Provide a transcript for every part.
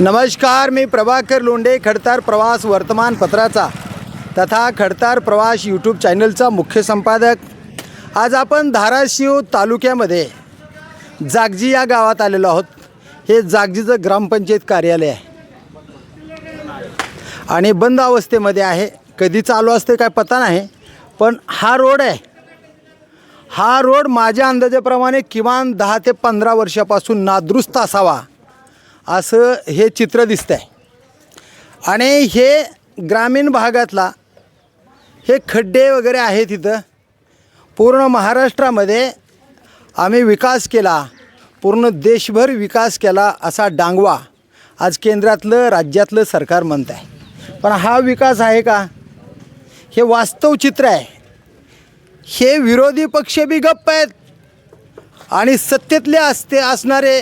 नमस्कार मी प्रभाकर लोंडे खडतार प्रवास वर्तमानपत्राचा तथा खडतार प्रवास यूट्यूब चॅनलचा मुख्य संपादक. आज आपण धाराशिव तालुक्यामध्ये जागजी या गावात आलेलो आहोत. हे जागजीचं ग्रामपंचायत कार्यालय आहे. आणि बंद अवस्थेमध्ये आहे. कधी चालू असते काय पता नाही पण हा रोड आहे. हा रोड माझ्या अंदाजाप्रमाणे किमान दहा ते पंधरा वर्षापासून नादुरुस्त असावा असं हे चित्र दिसतं आहे आणि हे ग्रामीण भागातला हे खड्डे वगैरे आहेत इथं पूर्ण महाराष्ट्रामध्ये आम्ही विकास केला पूर्ण देशभर विकास केला असा डांगवा आज केंद्रातलं राज्यातलं सरकार म्हणत आहे पण हा विकास आहे का? हे वास्तव चित्र आहे. हे विरोधी पक्ष बी गप्प आहेत. आणि सत्तेतले असते असणारे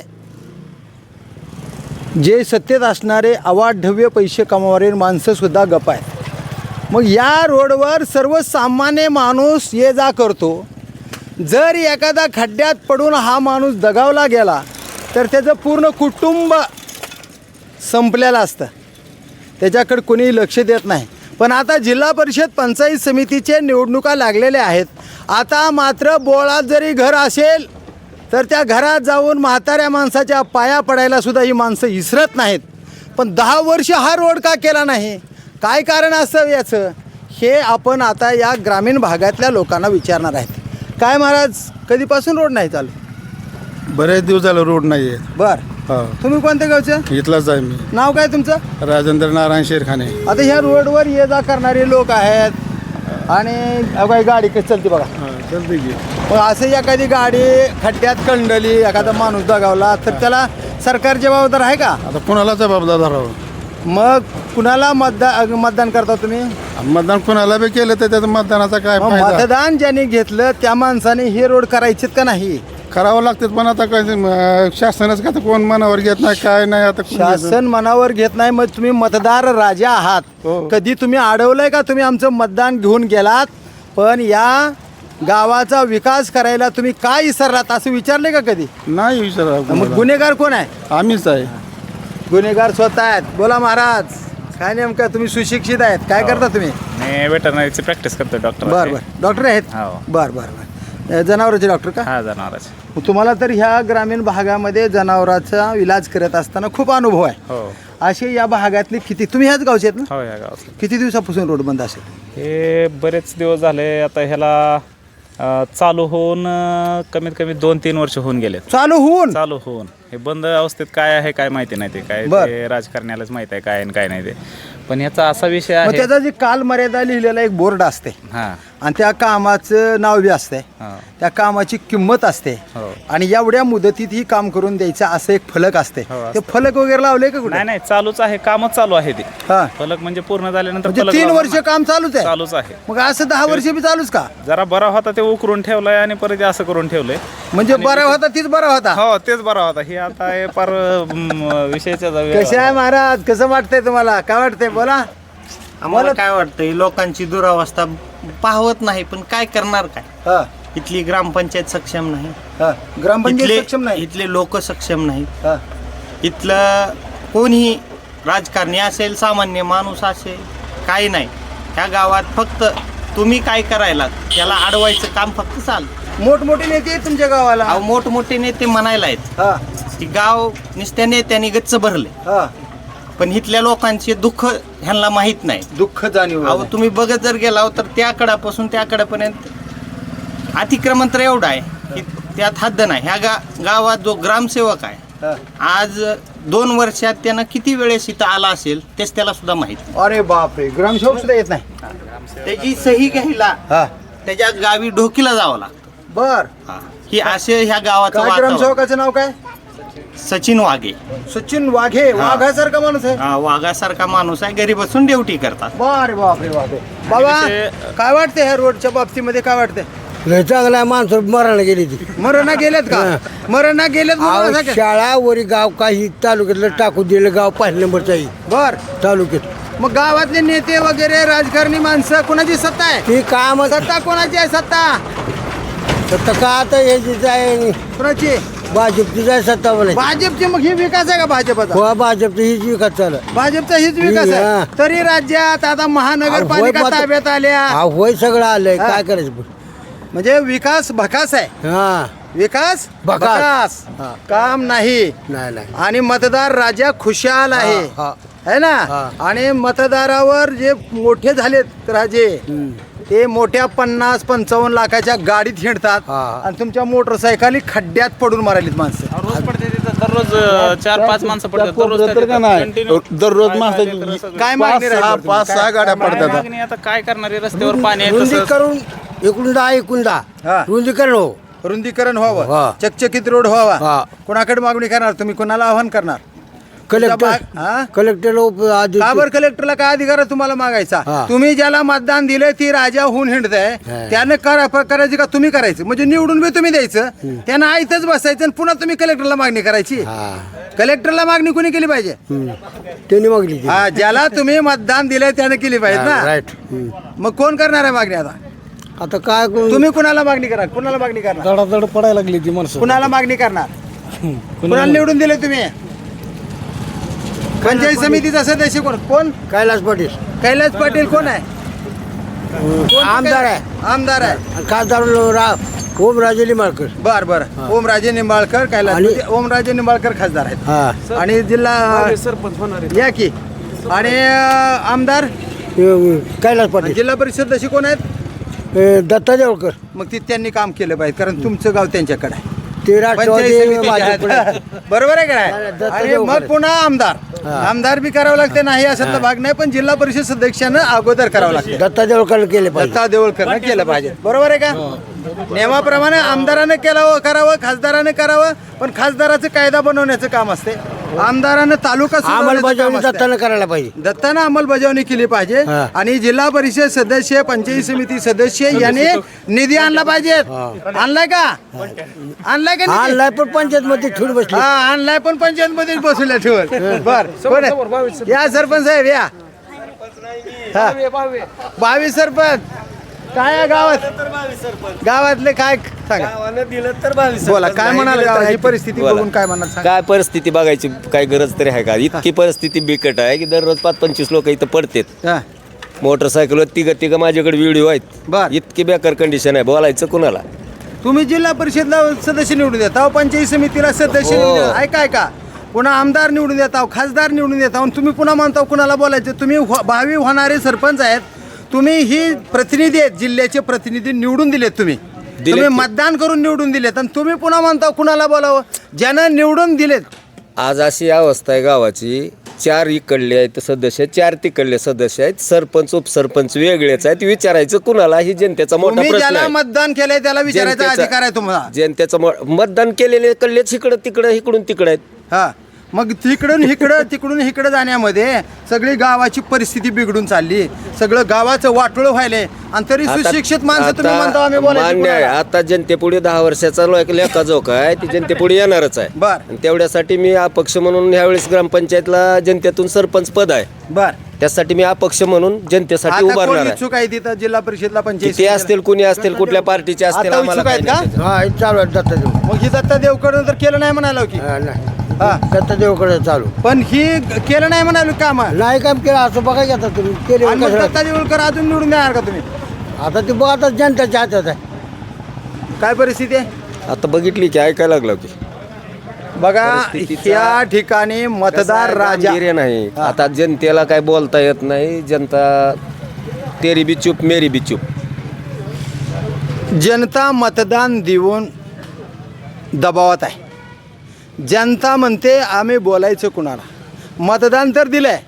जे सत्तेत असणारे अवाढव्य पैसे कमावणारे माणसंसुद्धा गप्प आहेत. मग या रोडवर सर्वसामान्य माणूस ये जा करतो. जर एखादा खड्ड्यात पडून हा माणूस दगावला गेला तर त्याचं पूर्ण कुटुंब संपलेलं असतं. त्याच्याकडे कोणीही लक्ष देत नाही. पण आता जिल्हा परिषद पंचायत समितीचे निवडणुका लागलेल्या आहेत. आता मात्र बोळात जरी घर असेल तर त्या घरात जाऊन म्हाताऱ्या माणसाच्या पाया पडायला सुद्धा ही माणसं विसरत नाहीत. पण दहा वर्ष हा रोड का केला नाही? काय कारण असावं याचं? हे आपण आता या ग्रामीण भागातल्या लोकांना विचारणार आहेत. काय महाराज कधीपासून रोड नाही चालू? बरेच दिवस झालं रोड नाही आहे बर तुम्ही कोणत्या गावचं? इथलाच आहे मी. नाव काय तुमचं? राजेंद्र नारायण शेरखाने. आता ह्या रोडवर ये जा करणारे लोक आहेत. आणि काही गाडी कशी चालते बघा. हा चालते की. मग असं एखादी गाडी खड्ड्यात कंडली एखादा माणूस दगावला तर त्याला सरकार जबाबदार आहे का? आता कोणाला जबाबदार धरावं मग कुणाला मतदान मतदान करता तुम्ही? मतदान कोणाला बी केलं तर त्याचं मतदानाचा काय मग फायदा? मतदान ज्याने घेतलं त्या माणसाने हे रोड करायचेत का नाही? करावं लागतं पण आता काय ते, शासनच का आता कोण मनावर घेत नाही काय नाही आता कोण? शासन मनावर घेत नाही मग तुम्ही मतदार राजा आहात. हो. कधी तुम्ही अडवलंय का? तुम्ही आमचं मतदान घेऊन गेलात. पण या गावाचा विकास करायला तुम्ही काय विसरलात असं विचारले का कधी? नाही विचारा मग कोणाला. गुन्हेगार कोण आहे? आम्हीच आहे. गुन्हेगार स्वतः आहेत. बोला महाराज काय नेमकं तुम्ही सुशिक्षित आहेत. काय करता तुम्ही? मी वेटरनरीची प्रॅक्टिस करतो डॉक्टर बर बर. डॉक्टर आहेत? हो. बर बर बर. अ, जनावरांचे डॉक्टर का? हा जनावराचे. तुम्हाला तर ह्या ग्रामीण भागामध्ये जनावरांचा इलाज करत असताना खूप अनुभव आहे. हो. असे या भागातले किती तुम्ही ह्याच गावचे आहेत ना? हो या किती दिवसापासून रोड बंद असेल? हे बरेच दिवस झाले आता ह्याला अं, चालू होऊन अं, कमीत कमी दोन तीन वर्ष होऊन गेले चालू होऊन? चालू होऊन. हे बंद अवस्थेत काय आहे काय माहिती नाही ते. काय बर. ते राजकारण्यालाच माहिती आहे काय आणि काय नाही ते. पण याचा असा विषय मग आहे त्याचा जे काल मर्यादा लिहिलेला एक बोर्ड असते. हा. आणि त्या कामाचं नाव बी असते हा. त्या कामाची किंमत असते. हो. आणि एवढ्या मुदतीत ही काम करून द्यायचं असं एक फलक असते हो, ते. फलक वगैरे लावले का कुठे? नाही नाही चालूच आहे. कामच चालू आहे ते. हा. फलक म्हणजे पूर्ण झाल्यानंतर म्हणजे फलक तीन लावणार वर्ष ना. काम चालूच आहे. चालूच आहे. मग असं दहा वर्ष बी चालूच का? जरा बरा होता ते उकरून ठेवलाय आणि परत असं करून ठेवलंय. म्हणजे बरा होता तीच बरा होता? हो तेच बरा होता. हे आता हे फार विषयाच्या कसे आहे. महाराज? कसं वाटतंय तुम्हाला? काय वाटतंय? बोला. आम्हाला काय वाटतंय? लोकांची दुरावस्था पाहवत नाही पण काय करणार काय? हा. इथली ग्रामपंचायत सक्षम नाही. हा. ग्रामपंचायत सक्षम नाही. इथले लोक सक्षम नाहीत हा. इथलं कोणीही राजकारणी असेल सामान्य माणूस असेल काही नाही. ह्या गावात फक्त तुम्ही काय करायला त्याला अडवायचं काम फक्त चाल मोठमोठे नेते आहेत तुमच्या गावाला. अहो मोठमोठे नेते म्हणायला आहेत. हा. की गाव नुसत्या नेत्यांनी गच्च भरले हा. पण इथल्या लोकांचे दुःख ह्यांना माहीत नाही. दुःख जाणीव अहो तुम्ही बघत जर गेला तर त्या कडापासून त्या कडापर्यंत अतिक्रमण तर एवढं आहे की त्यात हद्द नाही. ह्या गा गावात जो ग्रामसेवक आहे. आज दोन वर्षात त्यानं किती वेळेस इथं आला असेल तेच त्याला सुद्धा माहीत. अरे बापरे ग्रामसेवक सुद्धा येत नाही. त्याची सही घ्यायला त्याच्या गावी ढोकीला जावं लागतं. बर. हा. असे ह्या गावाचं ग्रामसेवकाचं नाव काय? सचिन वाघे. सचिन वाघे वाघासारखा माणूस आहे? हा, वाघासारखा माणूस आहे. घरी बसून ड्युटी करतात. बारे बापरे बापरे. बाबा काय वाटतंय ह्या रोडच्या बाबतीमध्ये? काय वाटतंय? लय चांगला आहे माणसं मरायला गेली ती. मरणा गेलेत का? मरणा गेलेत अहो? शाळा वरी गाव काही तालुक्यातलं टाकू दिलं गाव पहिल्या नंबरचं आहे. बर. तालुक्यात. मग गावातले नेते वगैरे राजकारणी माणसं कोणाची सत्ता आहे? ती काम सत्ता कोणाची आहे? सत्ता. तर का आता हे जे आहे कोणाची? भाजपची जाय सत्ता म्हणायची भाजपची मग ही विकास आहे का भाजपचा हो भाजपची हीच विकास चालू आहे. भाजपचा हीच विकास हा. आहे तरी राज्यात आता महानगरपालिका होय, ताब्यात आल्या हा होय सगळं आलंय हा. काय करायचं पण? म्हणजे विकास भकास आहे हा विकास भकास. हा. काम नाही नाही नाही आणि मतदार राजा खुशाल आहे हा, है ना हा. आणि मतदारावर जे मोठे झालेत राजे ते मोठ्या पन्नास पंचावन्न लाखाच्या गाडीत हिंडतात हा. आणि तुमच्या मोटरसायकली खड्ड्यात पडून मारायलीत माणसं. रोज पडते तिथं. दररोज अं, चार पाच माणसं पडतात. दररोज Continue माणसं काय. काय पाच मागणी सहा पाच सहा गाड्या काय पडतात. मागणी? आता काय करणार आहे? रस्त्यावर पाणी आहे रुंदी तसंच. करून एकूण दहा एकूण हा. दहा रुंदीकरण हो. रुंदीकरण व्हावं. हा. चकचकीत रोड व्हावा. हा. कुणाकडे मागणी करणार? तुम्ही कुणाला आव्हान करणार? कलेक्टर हा? कलेक्टर आधी का बरं कलेक्टरला काय अधिकार आहे तुम्हाला मागायचा? हा. तुम्ही ज्याला मतदान दिले ती राजा होऊन हिंडत आहे हा. त्यानं करा करायची का? तुम्ही करायचं. म्हणजे निवडून बी तुम्ही द्यायचं. त्यानं आयतच बसायचं आणि पुन्हा तुम्ही कलेक्टरला मागणी करायची. हा. कलेक्टरला मागणी कोणी केली पाहिजे? हम्म. त्यांनी मागली ती. हा ज्याला तुम्ही मतदान दिलंय त्याने केली पाहिजे ना? राईट हम्म. मग कोण करणार आहे मागणी आता? आता काय करू? तुम्ही कुणाला मागणी करणार? कुणाला मागणी करणार? दडादड पडायला लागली ती माणसं. कुणाला मागणी करणार? कुणाला निवडून दिले तुम्ही? पंचायत समितीचा सदस्य कोण? कोण? कैलास पाटील. कैलास पाटील कोण आहे? कोण? आमदार आहे. आमदार आहे. खासदार रा ओमराजे लिंबाळकर बर बर. ओमराजे निंबाळकर कैलास आणि- म्हणजे ओमराजे निंबाळकर खासदार आहेत. हा. आणि जिल्हा या की. आणि अं, आमदार? अं, कैलास पाटील. जिल्हा परिषद सदस्य कोण आहेत? अं, दत्ता देवळकर. मग ती त्यांनी काम केलं पाहिजे कारण तुमचं गाव त्यांच्याकडे आहे. ते पंचायत राष्ट्रवादी समितीचे भाजपकडे आहेत. बरोबर आहे का हा, नाही? दत्त आणि देवकर. मग पुन्हा आमदार. आमदार बी करावं लागते नाही अशातला भाग नाही पण जिल्हा परिषद सदस्यानं अगोदर करावं लागतं. दत्ता देवळकर केले पाहिजे. दत्ता देवळकरनं केलं पाहिजे. बरोबर आहे का? नियमाप्रमाणे आमदारानं केलं करावं खासदारानं करावं पण खासदाराचं कायदा बनवण्याचं काम असते. आमदारानं तालुका सुधारण्याचं काम अंमलबजावणी. दत्तानं करायला पाहिजे. दत्तानं अंमलबजावणी केली पाहिजे हा. आणि जिल्हा परिषद सदस्य पंचायत समिती सदस्य यांनी निधी आणला पाहिजे आणलाय का? आणलाय का निधी? आणलाय पण पंचायत मध्ये ठेवून बसले. हा आणलाय पण पंचायत मध्ये बसवल्या ठेवून बर कोण आहे? या सरपंच साहेब या. हा. बावीस सरपंच. काय आहे गावात? गावातले काय सांगा? दिलं तर बावीस बोला काय म्हणाल गावाची परिस्थिती बोला. बघून काय म्हणाल सांगा? काय परिस्थिती बघायची? काय गरज तरी आहे का? इतकी परिस्थिती बिकट आहे की दररोज पाच पंचवीस लोक इथं पडतात. हा. मोटरसायकलवर तिघ तिघ माझ्याकडे व्हिडिओ आहेत. बर. इतकी बेकार कंडिशन आहे. बोलायचं कुणाला? तुम्ही जिल्हा परिषदला सदस्य निवडून देता हो, पंचायत समितीला सदस्य हो. निवडून देता ऐका ऐका. पुन्हा आमदार निवडून देता हो, खासदार निवडून देता आणि तुम्ही पुन्हा म्हणता हो, कुणाला बोलायचं? तुम्ही हो- भावी होणारे सरपंच आहेत. तुम्ही ही प्रतिनिधी आहेत जिल्ह्याचे प्रतिनिधी निवडून दिलेत तुम्ही. तुम्ही. मतदान करून निवडून दिलेत आणि तुम्ही पुन्हा म्हणता कुणाला बोलावं? ज्यानं निवडून दिलेत. आज अशी अवस्था आहे गावाची. चार इकडले आहेत सदस्य चार तिकडले सदस्य आहेत. सरपंच उपसरपंच वेगळेच आहेत. विचारायचं कुणाला? ही जनतेचा मोठा तुम्ही प्रश्न ज्याला आहे. मतदान केलंय त्याला विचारायचा जनतेचा- अधिकार आहे तुम्हाला. जनतेचं मो- मतदान केलेले कडलेच इकडं तिकडं इकडून तिकडं आहेत. हा. मग तिकडून इकडं तिकडून इकडं जाण्यामध्ये सगळी गावाची परिस्थिती बिघडून चालली. सगळं गावाचं वाटोळ व्हायलंय. आणि तरी आता- सुशिक्षित माणसं तुम्ही आता म्हणता आम्ही बोलायचं मान्य आहे. कुणाला? आता जनतेपुढे दहा वर्षाचा लो- लेखा जोखा आहे. ती जनतेपुढे येणारच आहे. बर. आणि तेवढ्यासाठी मी अपक्ष म्हणून ह्यावेळेस ग्रामपंचायतला जनतेतून सरपंच पद आहे. बर. त्यासाठी मी अपक्ष म्हणून जनतेसाठी आता कोण उभारणार आहे. इच्छुक आहे तिथं? जिल्हा परिषदला पंचायत किती असतील कुणी असतील कुठल्या पार्टीचे असतील आता आम्हाला इच्छुक आहेत काही का? नाही. हा चालू आहे दत्ता मग ही दत्ता देवकडं तर केलं नाही म्हणालो की. नाही. हा. दत्ता देवळकर चालू. पण ही केलं नाही म्हणालो काम. नाही काम केलं असं बघा की आता तुम्ही. केले आणि मग अजून निवडून देणार का तुम्ही? आता ते बघा आता जनताच्या हातात आहे. काय परिस्थिती आहे? आता बघितली की ऐकायला लागलो की. बघा परिस्थितीचा- या ठिकाणी मतदार राजा गांभीर्य नाही. हा. आता जनतेला काय बोलता येत नाही जनता तेरी बी चूप मेरी बी चूप. जनता मतदान देऊन दबावात आहे. जनता म्हणते आम्ही बोलायचं कुणाला? मतदान तर दिलं आहे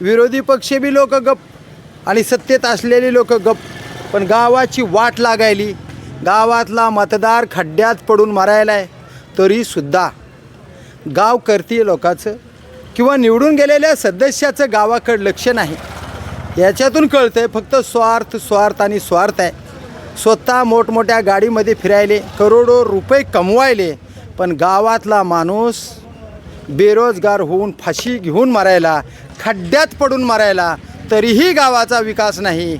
विरोधी पक्ष बी लोक गप आणि सत्तेत असलेली लोक गप. पण गावाची वाट लागायली. गावातला मतदार खड्ड्यात पडून मारायला आहे तरीसुद्धा. गाव करतीय लोकाचं किंवा निवडून गेलेल्या सदस्याचं गावाकडं लक्ष नाही. याच्यातून कळतं आहे फक्त स्वार्थ स्वार्थ आणि स्वार्थ आहे. स्वतः मोठमोठ्या गाडीमध्ये फिरायले करोडो रुपये कमवायले पण गावातला माणूस बेरोजगार होऊन फाशी घेऊन मारायला खड्ड्यात पडून मारायला तरीही गावाचा विकास नाही.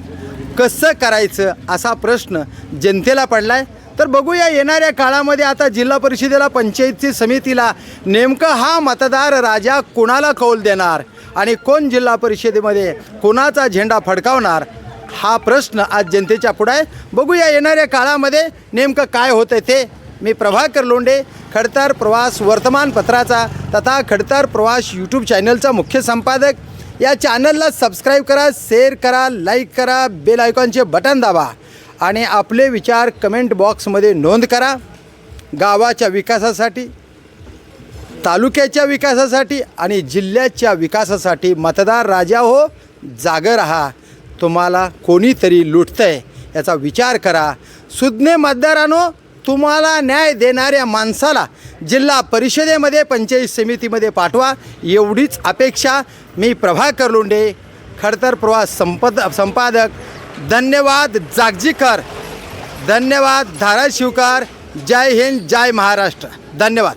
कसं करायचं असा प्रश्न जनतेला पडला आहे तर बघूया येणाऱ्या काळामध्ये आता जिल्हा परिषदेला पंचायती समितीला नेमकं हा मतदार राजा कोणाला कौल देणार आणि कोण जिल्हा परिषदेमध्ये कोणाचा झेंडा फडकावणार हा प्रश्न आज जनतेच्या पुढे आहे. बघूया येणाऱ्या काळामध्ये नेमकं काय होतं ते मी प्रभाकर लोंडे खडतर प्रवास वर्तमानपत्राचा तथा खडतर प्रवास यूट्यूब चॅनलचा मुख्य संपादक. या चॅनलला सबस्क्राईब करा शेअर करा लाईक करा बेल आयकॉनचे बटन दाबा आणि आपले विचार कमेंट बॉक्समध्ये नोंद करा. गावाच्या विकासासाठी तालुक्याच्या विकासासाठी आणि जिल्ह्याच्या विकासासाठी मतदार राजा हो जागं राहा. तुम्हाला कोणीतरी लुटतंय याचा विचार करा. सुज्ञ मतदारानो तुम्हाला न्याय देणाऱ्या माणसाला जिल्हा परिषदेमध्ये पंचायत समितीमध्ये पाठवा एवढीच अपेक्षा मी प्रभाकर लोंढे खडतर प्रवास संपद संपादक. धन्यवाद जागजीकर. धन्यवाद धाराशिवकार. जय हिंद जय महाराष्ट्र. धन्यवाद.